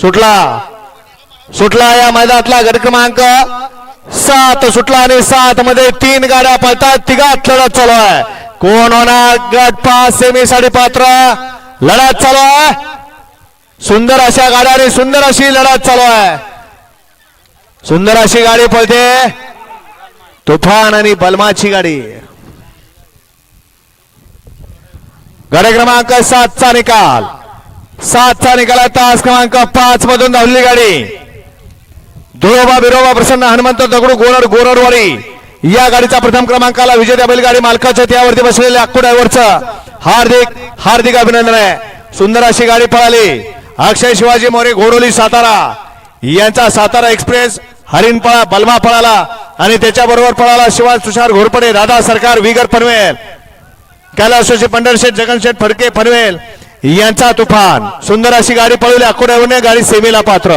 सुटला. सुटला या मैदानातला गट क्रमांक सात. सुटला आणि सात मध्ये तीन गाड्या पळतात. तिघात लढत चालू आहे. कोण होणार? गट पाच सेमी साडेपात्र पात्र लढत चालू आहे. सुंदर अशा गाड्या आणि सुंदर अशी लढत चालू आहे. सुंदर अशी गाडी पळते. तुफान आणि बलमाची गाडी. गाडी क्रमांक सातचा निकाल. सातचा निकाला तास क्रमांक पाच मधून धावली गाडी. धुळोबा बिरोबा प्रसन्न हनुमंत दगडू गोरड गोरडवाडी. या गाडीचा प्रथम क्रमांकाला विजेत्या बैलगाडी मालकाच्या त्यावरती बसलेल्या अक्कू ड्रायव्हरचं हार्दिक हार्दिक अभिनंदन आहे. सुंदर अशी गाडी पळाली. अक्षय शिवाजी मोरे घोडोली सातारा. यांचा सातारा एक्सप्रेस हरिणपळा बलमा पळाला आणि त्याच्याबरोबर पळाला शिवाज तुषार घोरपडे दादा सरकार विगर पनवेल. कैलासोशी पंढरशेठ जगनशेठ फडके पनवेल. यांचा तुफान. सुंदर अशी गाडी पळवली. अकोड्यावरून गाडी सेमीला पात्र.